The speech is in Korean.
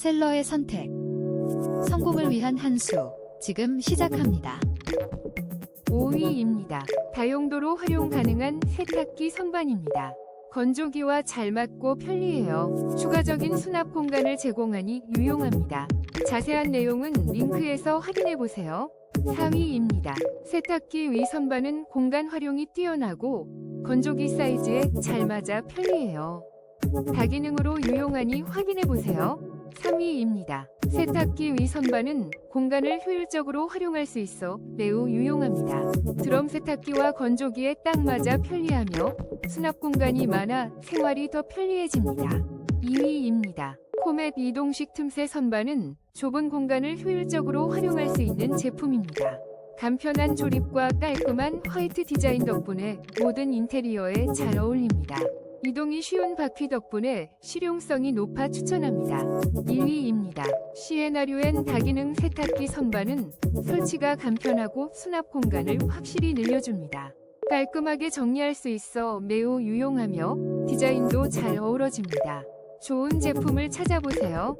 셀러의 선택. 성공을 위한 한 수. 지금 시작합니다. 5위입니다. 다용도로 활용 가능한 세탁기 선반입니다. 건조기와 잘 맞고 편리해요. 추가적인 수납 공간을 제공하니 유용합니다. 자세한 내용은 링크에서 확인해 보세요. 4위입니다. 세탁기 위 선반은 공간 활용이 뛰어나고 건조기 사이즈에 잘 맞아 편리해요. 다기능으로 유용하니 확인해 보세요. 3위입니다. 세탁기 위 선반은 공간을 효율적으로 활용할 수 있어 매우 유용합니다. 드럼 세탁기와 건조기에 딱 맞아 편리하며 수납 공간이 많아 생활이 더 편리해집니다. 2위입니다. 코멧 이동식 틈새 선반은 좁은 공간을 효율적으로 활용할 수 있는 제품입니다. 간편한 조립과 깔끔한 화이트 디자인 덕분에 모든 인테리어에 잘 어울립니다. 이동이 쉬운 바퀴 덕분에 실용성이 높아 추천합니다. 1위입니다. 시에나류엔 다기능 세탁기 선반은 설치가 간편하고 수납 공간을 확실히 늘려줍니다. 깔끔하게 정리할 수 있어 매우 유용하며 디자인도 잘 어우러집니다. 좋은 제품을 찾아보세요.